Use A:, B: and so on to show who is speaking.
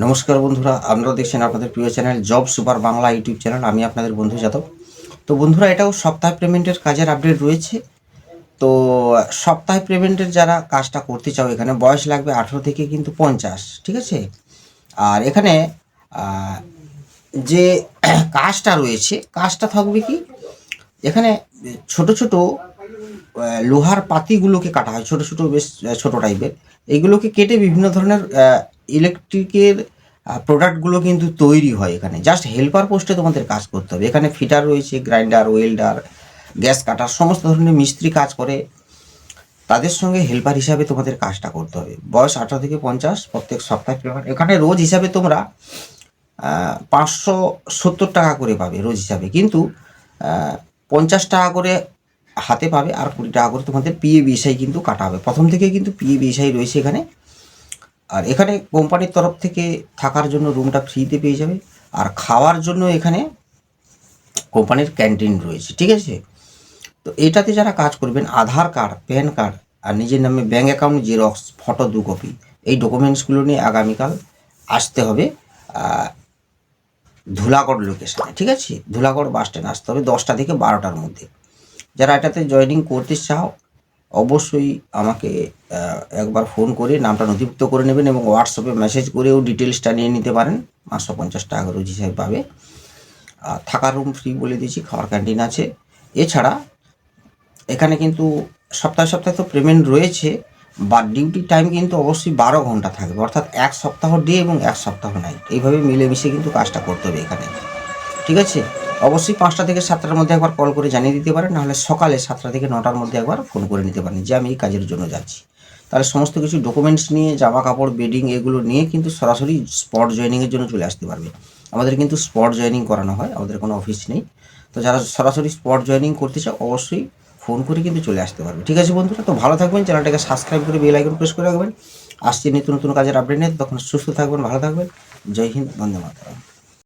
A: নমস্কার বন্ধুরা, আপনারা দেখছেন আপনাদের প্রিয় channel job super Bangla YouTube channel. আমি আপনাদের বন্ধু যাদব। তো বন্ধুরা, এটাও সপ্তাহ পেমেন্টের কাজের আপডেট রয়েছে। তো সপ্তাহে পেমেন্টের যারা কাজটা করতে চাও, এখানে বয়স লাগবে আঠেরো থেকে কিন্তু পঞ্চাশ, ঠিক আছে? আর এখানে যে কাজটা রয়েছে, কাজটা থাকবে কি? এখানে ছোট ছোট লোহার পাতিগুলোকে কাটা হয়, ছোট ছোট বেশ ছোট টাইপের এইগুলোকে কেটে বিভিন্ন ধরনের ইলেকট্রিকের প্রোডাক্টগুলো কিন্তু তৈরি হয় এখানে। জাস্ট হেল্পার পোস্টে তোমাদের কাজ করতে হবে। এখানে ফিটার রয়েছে গ্রাইন্ডার ওয়েল্ডার গ্যাস কাটার সমস্ত ধরনের মিস্ত্রি কাজ করে। তাদের সঙ্গে হেল্পার হিসাবে তোমাদের কাজটা করতে হবে। বয়স আঠারো থেকে পঞ্চাশ, প্রত্যেক সপ্তাহে এখানে রোজ হিসাবে তোমরা পাঁচশো সত্তর টাকা করে পাবে রোজ হিসাবে। কিন্তু পঞ্চাশ টাকা করে হাতে পাবে আর কুড়ি টাকা করে তোমাদের পিএ বিএসআই কিন্তু কাটা হবে। প্রথম থেকে কিন্তু পিএ বিএসআই রয়েছে এখানে। আর এখানে কোম্পানির তরফ থেকে থাকার জন্য রুমটা ফ্রিতে পেয়ে যাবে। আর খাওয়ার জন্য এখানে কোম্পানির ক্যান্টিন রয়েছে, ঠিক আছে? তো এটাতে যারা কাজ করবেন, আধার কার্ড, প্যান কার্ড আর নিজের নামে ব্যাঙ্ক অ্যাকাউন্ট, জেরক্স, ফটো দু কপি এই ডকুমেন্টসগুলো নিয়ে আগামীকাল আসতে হবে ধুলাগড় লোকেশনে ঠিক আছে? ধুলাগড় বাস স্ট্যান্ড আসতে হবে দশটা থেকে বারোটার মধ্যে। যারা এটাতে জয়েনিং করতে চাও অবশ্যই আমাকে একবার ফোন করে নামটা নথিভুক্ত করে নেবেন এবং হোয়াটসঅ্যাপে মেসেজ করেও ডিটেলসটা নিয়ে নিতে পারেন। পাঁচশো পঞ্চাশ টাকা রোজ হিসাবে পাবে। আর থাকার রুম ফ্রি বলে দিয়েছি, খাওয়ার ক্যান্টিন আছে। এছাড়া এখানে কিন্তু সপ্তাহে সপ্তাহে তো পেমেন্ট রয়েছে বা ডিউটি টাইম কিন্তু অবশ্যই বারো ঘণ্টা থাকবে। অর্থাৎ এক সপ্তাহ ডে এবং এক সপ্তাহ নাইট এইভাবে মিলেমিশে কিন্তু কাজটা করতে হবে এখানে। ঠিক আছে? অবশ্যই পাঁচটা থেকে সাতটার মধ্যে একবার কল করে জানিয়ে দিতে পারেন, নাহলে সকালে সাতটা থেকে নটার মধ্যে একবার ফোন করে নিতে পারেন। যে আমি এই কাজের জন্য যাচ্ছি। তাহলে সমস্ত কিছু ডকুমেন্টস নিয়ে জামা কাপড় বেডিং এগুলো নিয়ে কিন্তু সরাসরি স্পট জয়েনিংয়ের জন্য চলে আসতে পারবে। আমাদের কিন্তু স্পট জয়েনিং করানো হয়, আমাদের কোনো অফিস নেই। তো যারা সরাসরি স্পট জয়েনিং করতে চাও অবশ্যই ফোন করে কিন্তু চলে আসতে পারবে। ঠিক আছে বন্ধুরা, তো ভালো থাকবেন, চ্যানেলটাকে সাবস্ক্রাইব করে বেল আইকন প্রেস করে রাখবেন। আসছে নিত্য নতুন কাজের আপডেট নিয়ে তখন সুস্থ থাকবেন, ভালো থাকবেন। জয় হিন্দ, বন্দে মাতরম।